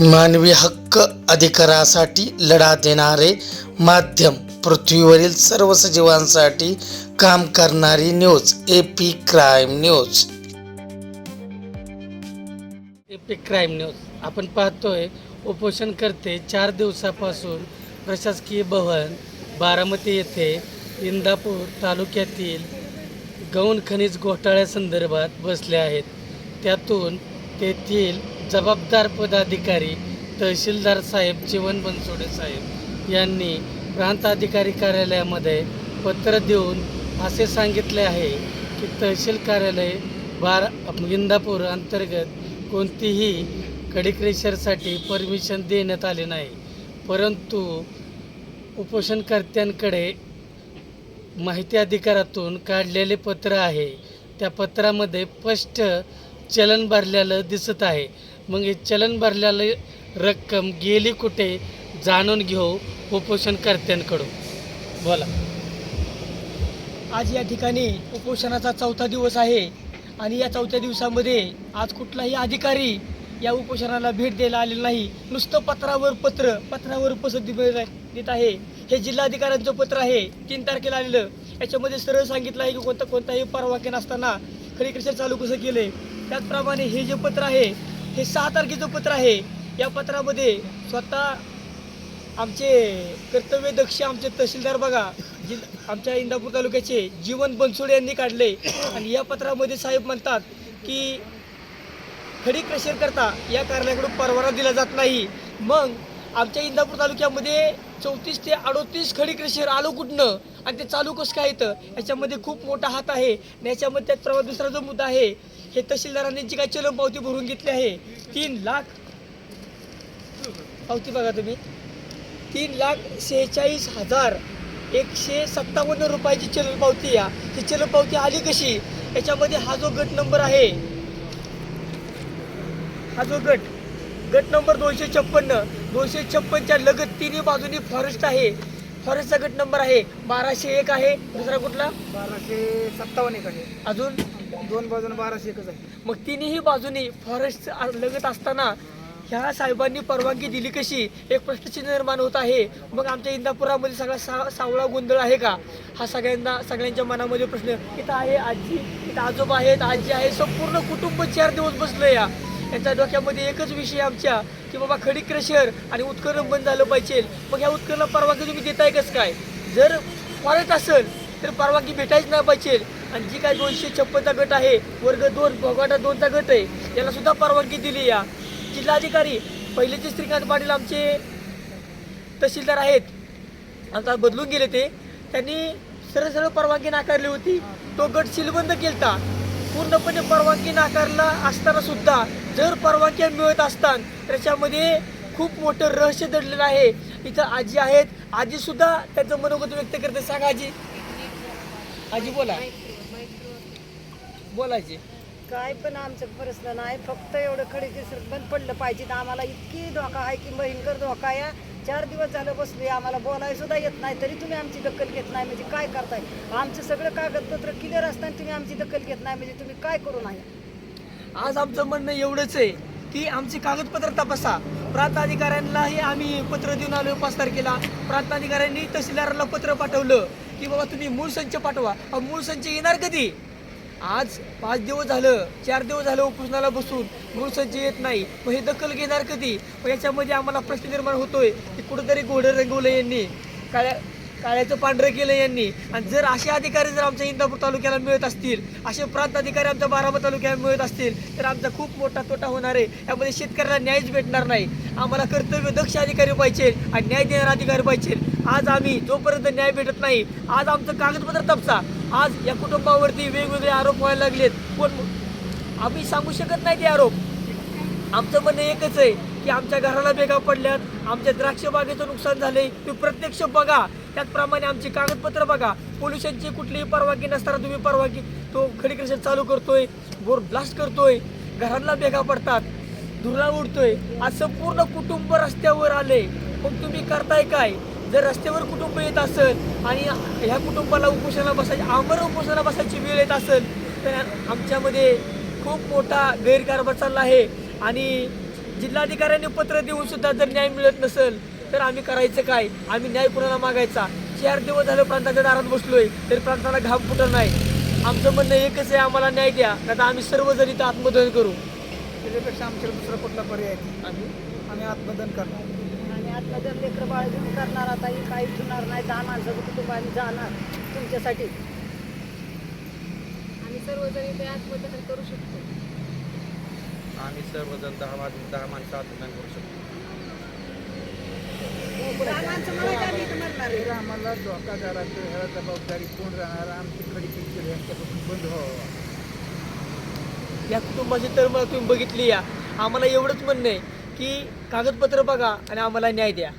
मानवी हक्क अधिकारासाठी लढा देणारे माध्यम पृथ्वीवरील सर्व सजीवांसाठी काम करणारी news A P crime news epic crime news आपण पाहतोय उपोषणकर्ते चार दिवसापासून प्रशासकीय भवन बारामती येथे इंदापूर तालुक्यातील गौण खनिज घोटाळ्यासंदर्भात बसले आहेत. त्यातून तेथील जबाबदार पदाधिकारी तहसीलदार साहेब जीवन बनसोडे साहेब यांनी प्रांत अधिकारी कार्यालयामध्ये पत्र देऊन असे सांगितले आहे की तहसील कार्यालय बार इंदापूर अंतर्गत कोणतीही खडीक्रेशरसाठी परमिशन देण्यात आले नाही. परंतु उपोषणकर्त्यांकडे माहिती अधिकारातून काढलेले पत्र आहे. त्या पत्रामध्ये स्पष्ट चलन भरलेलं दिसत आहे. मग हे चलन भरलेलं रक्कम गेली कुठे जाणून घेऊ उपोषणकर्त्यांकडून. बोला. आज या ठिकाणी उपोषणाचा चौथा दिवस आहे आणि या चौथ्या दिवसामध्ये आज कुठलाही अधिकारी या उपोषणाला भेट द्यायला आलेला नाही. नुसतं पत्रावर पत्र पत्रावर पसंती देत आहे. हे जिल्हाधिकाऱ्यांचं पत्र आहे तीन तारखेला आलेलं. याच्यामध्ये सरळ सांगितलं आहे की कोणता कोणताही परवानगी नसताना खडीकृषी चालू कसं केलंय? त्याचप्रमाणे हे जे पत्र आहे हे सहा तारखेचं पत्र आहे. या पत्रामध्ये स्वतः आमचे कर्तव्यदक्ष आमचे तहसीलदार बघा जि आमच्या इंदापूर तालुक्याचे जीवन बनसोडे यांनी काढले. आणि या पत्रामध्ये साहेब म्हणतात की खडी क्रशर करता या कार्यालयाकडून परवाना दिला जात नाही. मग आमच्या इंदापूर तालुक्यामध्ये चौतीस ते अडोतीस खडी क्रशर आलो कुठनं? आणि ते चालू कसं काय येतं याच्यामध्ये खूप मोठा हात आहे. आणि याच्यामध्ये त्याचप्रमाणे दुसरा जो मुद्दा आहे हे तहसीलदारांनी जी काय चलन पावती भरून घेतली आहे तीन लाख पावती बघा तुम्ही. तीन लाख सेहेचाळीस हजार एकशे सत्तावन्न रुपयाची चलन पावती या ही चलन पावती आली कशी? याच्यामध्ये हा जो गट नंबर आहे हा जो गट गट नंबर दोनशे छप्पन्न दोनशे छप्पनच्या लगत तिन्ही बाजूनी फॉरेस्ट आहे. फॉरेस्टचा गट नंबर आहे बाराशे एक आहे. दुसरा कुठला? बाराशे सत्तावन्न एक आहे. अजून? दोन बाजून बाराशे एकच आहे. मग तिन्ही बाजूनी फॉरेस्ट लगत असताना ह्या साहेबांनी परवानगी दिली कशी? एक प्रश्नचिन्ह निर्माण होत आहे. मग आमच्या इंदापुरामध्ये सगळा सा सावळा गोंधळ आहे का? हा सगळ्यांना सगळ्यांच्या मनामध्ये प्रश्न. इथं आहे आजी इथं आजोबा आहेत आजी आहे संपूर्ण कुटुंब चार दिवस बसलं या. यांच्या डोक्यामध्ये एकच विषय आमच्या की बाबा खडी क्रशर आणि उत्खनन बंद झालं पाहिजे. मग ह्या उत्खनला परवानगी तुम्ही देताय कसं काय? जर फॉरेस्ट असेल तर परवानगी भेटायच नाही पाहिजे. आणि जी काय दोनशे छप्पनचा गट आहे. वर्ग दोन भोगाटा दोनचा गट आहे. याला सुद्धा परवानगी दिली या. जिल्हाधिकारी पहिलेचे श्रीकांत पाटील आमचे तहसीलदार आहेत आता बदलून गेले ते त्यांनी सरळ सरळ परवानगी नाकारली होती. तो गट सीलबंद केलता. पूर्णपणे परवानगी नाकारला असताना सुद्धा जर परवानगी मिळत असताना त्याच्यामध्ये खूप मोठं रहस्य दडलेलं आहे. इथं आजी आहेत. आजी सुद्धा त्याचं मनोगत व्यक्त करते. सांगा आजी. आजी बोला. बोलायची. काय पण आमचं प्रश्न नाही फक्त एवढं खडी केसर बंद पडलं पाहिजे आम्हाला इतकी धोका आहे की भयंकर धोका या चार दिवस झालं बसले आम्हाला बोलायला सुद्धा येत नाही. तरी तुम्ही आमची दखल घेत नाही म्हणजे काय करताय? आमचं सगळं कागदपत्र क्लिअर असताना तुम्ही आमची दखल घेत नाही म्हणजे तुम्ही काय करू नाही आज आमचं म्हणणं एवढंच आहे की आमची कागदपत्र तपासा. प्रांत अधिकाऱ्यांनाही आम्ही पत्र देऊन आलो पाच तारखेला. प्रांत अधिकाऱ्यांनी तहसीलदारांना पत्र पाठवलं की बाबा तुम्ही मूळ संच पाठवा. मूळ संच येणार कधी? आज पाच दिवस झालं चार दिवस झालं उपोषणाला बसून. मूळ येत नाही मग हे दखल घेणार कधी? मग याच्यामध्ये आम्हाला प्रश्न निर्माण होतोय की कुठंतरी घोडं रंगवलं यांनी काळ्या काळ्याचं पांढरं केलं यांनी. आणि जर असे अधिकारी जर आमच्या इंदापूर तालुक्याला मिळत असतील असे प्रांत अधिकारी आमच्या बारामती तालुक्याला मिळत असतील तर आमचा खूप मोठा तोटा होणार आहे. यामध्ये शेतकऱ्याला न्यायच भेटणार नाही. आम्हाला कर्तव्य दक्ष अधिकारी पाहिजे आणि न्याय देणारा अधिकारी पाहिजे. आज आम्ही जोपर्यंत न्याय भेटत नाही आज आमचं कागदपत्र तपसा. आज या कुटुंबावरती वेगवेगळे आरोप व्हायला लागलेत. पण आम्ही सांगू शकत नाही ते आरोप. आमचं म्हणणं एकच आहे की आमच्या घराला बेगा पडल्यात आमच्या द्राक्ष बागेचं नुकसान झाले तुम्ही प्रत्यक्ष बघा. त्याचप्रमाणे आमची कागदपत्र बघा. पोल्युशनची कुठलीही परवानगी नसताना तुम्ही परवानगी तो खडीकृषण चालू करतोय बोर ब्लास्ट करतोय. घरांना बेगा पडतात. धुरा उडतोय. आज संपूर्ण कुटुंब रस्त्यावर आले मग तुम्ही करताय काय? जर रस्त्यावर कुटुंब येत असेल आणि ह्या कुटुंबाला उपोषणाला बसायची आमर उपोषणाला बसायची वेळ येत असेल तर आमच्यामध्ये खूप मोठा गैरकारभार चालला आहे. आणि जिल्हाधिकाऱ्यांनी पत्र देऊन सुद्धा जर न्याय मिळत नसेल तर आम्ही करायचं काय? आम्ही न्याय कुणाला मागायचा? चार दिवस झालं प्रांताच्या दारात बसलोय तरी प्रांताला घाम फुटत नाही. आमचं म्हणणं एकच आहे आम्हाला न्याय द्या नाही आम्ही सर्वजण इथं आत्मदहन करू. त्याच्यापेक्षा आमच्याकडे दुसरा कुठला पर्याय आम्ही आम्ही आत्मदन करणार. आता जर लेकरं बाळ घेऊन करणार आता ही काही ठेवणार नाही दहा माणसाचं कुटुंब आम्ही जाणार तुमच्यासाठी. आम्ही सर्वजण इथे आत्मदहन करू शकतो. आम्ही सर्वजण दहा वाजून दहा माणसं आत्मदान करू शकतो. माणसं मला तर आम्हाला धोकादाराचं ह्याला जबाबदारी कोण राहणार आमची पिक्चर यांच्यापासून बंद व्हावा. या कुटुंबाची तळमळ तुम्ही बघितली या. आम्हाला एवढंच म्हणणं आहे की कागदपत्र बघा आणि आम्हाला न्याय द्या.